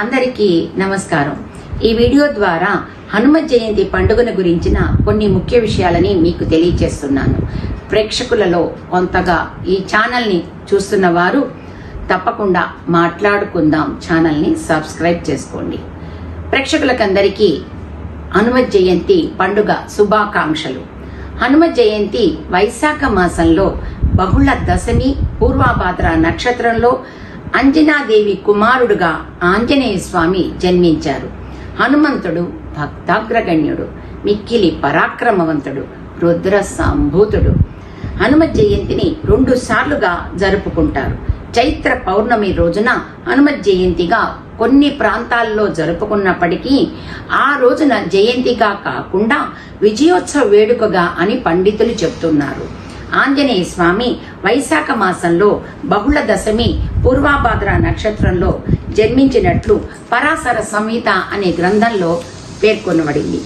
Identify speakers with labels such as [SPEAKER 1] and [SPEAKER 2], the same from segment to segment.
[SPEAKER 1] అందరికీ నమస్కారం. ఈ వీడియో ద్వారా హనుమ జయంతి పండుగను గురించిన కొన్ని ముఖ్య విషయాలని మీకు తెలియజేస్తున్నాను ప్రేక్షకులలో కొంతగా ఈ ఛానల్ని చూస్తున్న వారు తప్పకుండా మాట్లాడుకుందాం ఛానల్ని సబ్స్క్రైబ్ చేసుకోండి. ప్రేక్షకులకందరికీ హనుమ జయంతి పండుగ శుభాకాంక్షలు. హనుమ జయంతి వైశాఖ మాసంలో బహుళ దశమి పూర్వాభాద్ర నక్షత్రంలో అంజనాదేవి కుమారుడుగా ఆంజనేయ స్వామి జన్మించారు. హనుమంతుడు భక్తాగ్రగణ్యుడు మిక్కిలి పరాక్రమవంతుడు రుద్ర సంభూతుడు హనుమ జయంతిని రెండు సార్లుగా జరుపుకుంటారు. చైత్ర పౌర్ణమి రోజున హనుమ జయంతిగా కొన్ని ప్రాంతాల్లో జరుపుకున్నప్పటికీ ఆ రోజున జయంతిగా కాకుండా విజయోత్సవ వేడుకగా అని పండితులు చెప్తున్నారు ఆంజనేయ స్వామి వైశాఖ మాసంలో బహుళ దశమి పూర్వాభాద్ర నక్షత్రంలో జన్మించినట్లు పరాశర సంహిత అనే గ్రంథంలో పేర్కొనబడింది.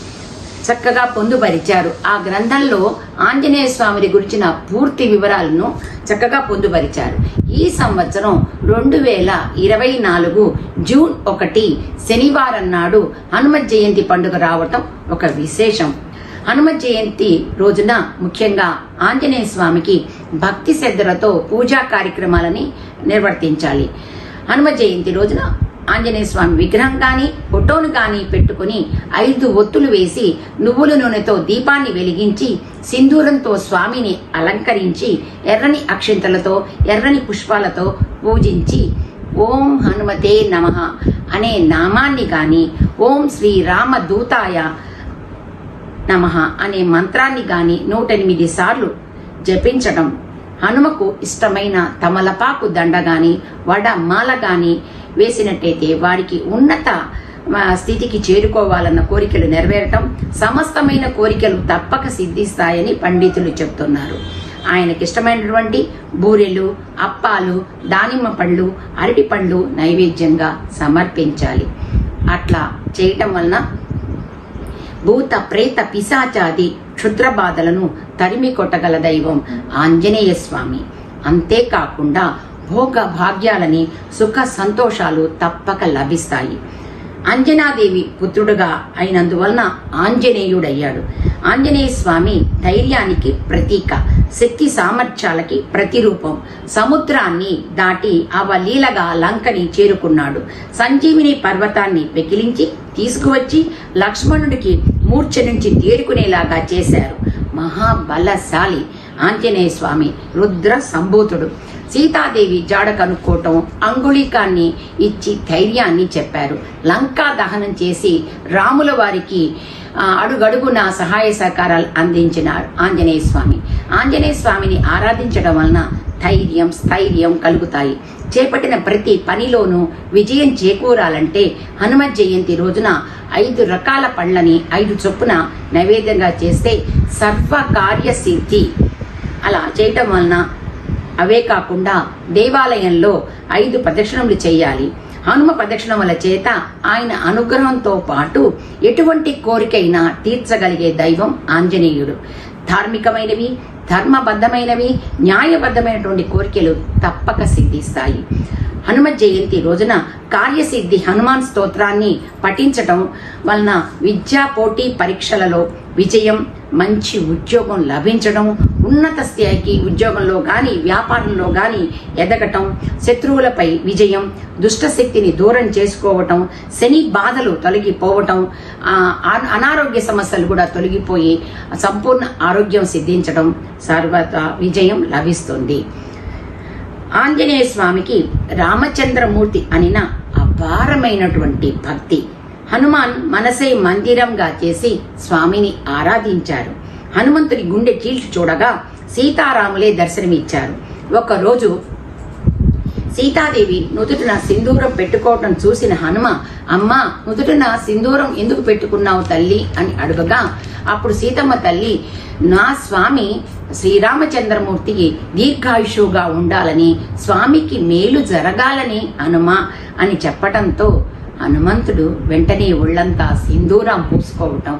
[SPEAKER 1] చక్కగా పొందుపరిచారు. ఆ గ్రంథంలో ఆంజనేయ స్వామిని గురించిన పూర్తి వివరాలను చక్కగా పొందుపరిచారు. ఈ సంవత్సరం రెండు వేల ఇరవై నాలుగు జూన్ ఒకటి శనివారం నాడు హనుమ జయంతి పండుగ రావటం ఒక విశేషం. హనుమ జయంతి రోజున ముఖ్యంగా ఆంజనేయ స్వామికి భక్తి శ్రద్ధలతో పూజా కార్యక్రమాలని నిర్వర్తించాలి. హనుమ జయంతి రోజున ఆంజనేయ స్వామి విగ్రహం కానీ ఫోటోను కానీ పెట్టుకుని ఐదు ఒత్తులు వేసి నువ్వుల నూనెతో దీపాన్ని వెలిగించి సింధూరంతో స్వామిని అలంకరించి ఎర్రని అక్షింతలతో ఎర్రని పుష్పాలతో పూజించి ఓం హనుమతే నమ అనే నామాన్ని కానీ ఓం శ్రీ రామ దూతాయ నమ అనే మంత్రాన్ని గాని నూట ఎనిమిది సార్లు జపించడం హనుమకు ఇష్టమైన తమలపాకు దండ గాని వడమాల గాని వేసినట్టయితే వారికి ఉన్నత స్థితికి చేరుకోవాలన్న కోరికలు నెరవేరటం సమస్తమైన కోరికలు తప్పక సిద్ధిస్తాయని పండితులు చెప్తున్నారు. ఆయనకి ఇష్టమైనటువంటి బూరెలు అప్పాలు దానిమ్మ పళ్ళు అరటి పళ్ళు నైవేద్యంగా సమర్పించాలి. అట్లా చేయటం వలన భూత ప్రేత పిశాచాది క్షుద్ర బాధలను తరిమి కొట్టగల దైవం ఆంజనేయ స్వామి అంతేకాకుండా భోగ భాగ్యాలని సుఖ సంతోషాలు తప్పక లభిస్తాయి. అంజనాదేవి పుత్రుడుగా అయినందువలన ఆంజనేయుడయ్యాడు. ఆంజనేయ స్వామి ధైర్యానికి ప్రతీక శక్తి సామర్థ్యాలకి ప్రతిరూపం. సముద్రాన్ని దాటి అవలీలగా లంకని చేరుకున్నాడు. సంజీవిని పర్వతాన్ని పెకిలించి తీసుకువచ్చి లక్ష్మణుడికి మూర్ఛ నుంచి తేరుకునేలాగా చేశారు. మహాబలశాలి ఆంజనేయ స్వామి రుద్ర సంభూతుడు. సీతాదేవి జాడ కనుక్కోవటం అంగుళీకాన్ని ఇచ్చి ధైర్యాన్ని చెప్పారు. లంకా దహనం చేసి రాముల వారికి అడుగడుగున సహాయ సహకారాలు అందించిన ఆంజనేయ స్వామి ఆంజనేయ స్వామిని ఆరాధించడం వలన ధైర్యం స్థైర్యం కలుగుతాయి. చేపట్టిన ప్రతి పనిలోనూ విజయం చేకూరాలంటే హనుమ జయంతి రోజున ఐదు రకాల పళ్ళని ఐదు చొప్పున నైవేద్యంగా చేస్తే సర్వ కార్యసిద్ధి అలా చేయటం వలన అవే కాకుండా దేవాలయంలో ఐదు ప్రదక్షిణములు చేయాలి. హనుమ ప్రదక్షిణముల చేత ఆయన అనుగ్రహంతో పాటు ఎటువంటి కోరికైనా తీర్చగలిగే దైవం ఆంజనేయుడు. ధార్మికమైనవి ధర్మబద్ధమైనవి న్యాయబద్ధమైనటువంటి కోరికలు తప్పక సిద్ధిస్తాయి. హనుమ జయంతి రోజున కార్యసిద్ధి హనుమాన్ స్తోత్రాన్ని పఠించటం వలన విద్యా పోటీ పరీక్షలలో విజయం మంచి ఉద్యోగం లభించడం ఉన్నత స్థాయికి ఉద్యోగంలో కానీ వ్యాపారంలో కానీ ఎదగటం శత్రువులపై విజయం దుష్టశక్తిని దూరం చేసుకోవటం శని బాధలు తొలగిపోవటం అన- అనారోగ్య సమస్యలు కూడా తొలగిపోయి సంపూర్ణ ఆరోగ్యం సిద్ధించడం సర్వత విజయం లభిస్తుంది. ఆంజనేయ స్వామికి రామచంద్రమూర్తి అనిన అపారమైనటువంటి భక్తి. హనుమాన్ మనసే మందిరంగా చేసి స్వామిని ఆరాధించారు. హనుమంతుడి గుండె చీల్చి చూడగా సీతారాములే దర్శనమిచ్చారు. ఒకరోజు సీతాదేవి నుదుటిన సింధూరం పెట్టుకోవటం చూసిన హనుమ అమ్మ నుదుటిన సింధూరం ఎందుకు పెట్టుకున్నావు తల్లి? అని అడగగా అప్పుడు సీతమ్మ తల్లి నా స్వామి శ్రీరామచంద్రమూర్తికి దీర్ఘాయుషుగా ఉండాలని స్వామికి మేలు జరగాలని హనుమ అని చెప్పటంతో హనుమంతుడు వెంటనే ఒళ్ళంతా సింధూరం పూసుకోవటం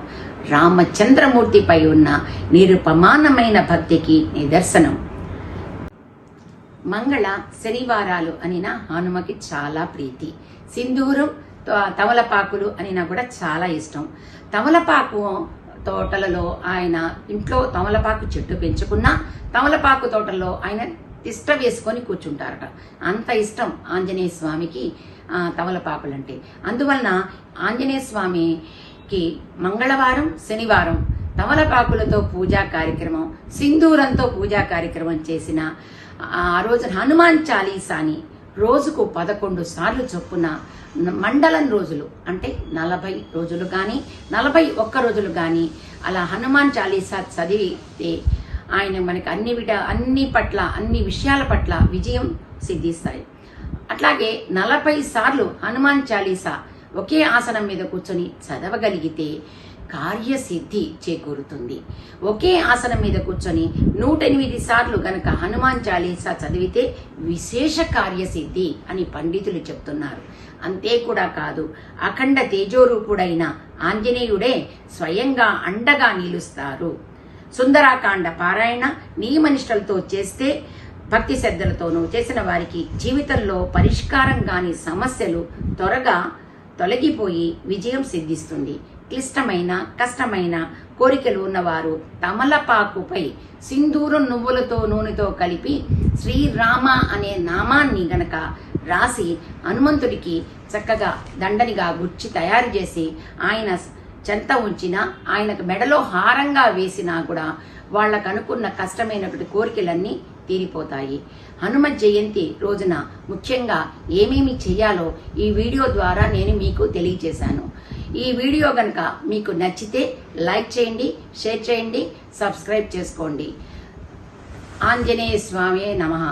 [SPEAKER 1] రామచంద్రమూర్తిపై ఉన్న నిరుపమానమైన భక్తికి నిదర్శనం. మంగళ శనివారాలు అనిన హనుమకి చాలా ప్రీతి. సింధూరం తమలపాకులు అని నాకు కూడా చాలా ఇష్టం. తమలపాకు తోటలలో ఆయన ఇంట్లో తమలపాకు చెట్టు పెంచుకున్నా తమలపాకు తోటలో ఆయన తిష్ట వేసుకొని కూర్చుంటారట. అంత ఇష్టం ఆంజనేయ స్వామికి తమలపాకులంటే అందువలన ఆంజనేయ స్వామికి మంగళవారం శనివారం తమలపాకులతో పూజా కార్యక్రమం సింధూరంతో పూజా కార్యక్రమం చేసిన ఆ రోజున హనుమాన్ చాలీసాని రోజుకు పదకొండు సార్లు చొప్పున మండలం రోజులు అంటే నలభై రోజులు కానీ నలభై ఒక్క రోజులు కానీ అలా హనుమాన్ చాలీసా చదివితే ఆయన మనకి అన్ని విట అన్ని పట్ల అన్ని విషయాల పట్ల విజయం సిద్ధిస్తాయి. అట్లాగే నలభై సార్లు హనుమాన్ చాలీసా ఒకే ఆసనం మీద కూర్చొని చదవగలిగితే కార్యసిద్ధి చేకూరుతుంది. ఒకే ఆసనం మీద కూర్చొని నూట ఎనిమిది సార్లు గనక హనుమాన్ చాలీసా చదివితే విశేష కార్యసిద్ధి అని పండితులు చెప్తున్నారు. అంతే కూడా కాదు అఖండ తేజోరూపుడైన ఆంజనేయుడే స్వయంగా అండగా నిలుస్తారు. సుందరాకాండ పారాయణ నియమనిష్టలతో చేస్తే భక్తి శ్రద్ధలతోనూ చేసిన వారికి జీవితంలో పరిష్కారం కాని సమస్యలు త్వరగా తొలగిపోయి విజయం సిద్ధిస్తుంది. క్లిష్టమైన కష్టమైన కోరికలు ఉన్నవారు తమలపాకుపై సింధూరం నువ్వులతో నూనెతో కలిపి శ్రీరామ అనే నామాన్ని గనక రాసి హనుమంతుడికి చక్కగా దండనిగా గుచ్చి తయారు చేసి ఆయన చెంత ఉంచినా ఆయనకు మెడలో హారంగా వేసినా కూడా వాళ్ళకు అనుకున్న కష్టమైనటువంటి కోరికలన్నీ తీరిపోతాయి. హనుమ జయంతి రోజున ముఖ్యంగా ఏమేమి చేయాలో ఈ వీడియో ద్వారా నేను మీకు తెలియజేశాను. ఈ వీడియో గనక మీకు నచ్చితే లైక్ చేయండి షేర్ చేయండి సబ్స్క్రైబ్ చేసుకోండి. ఆంజనేయ స్వామి నమః.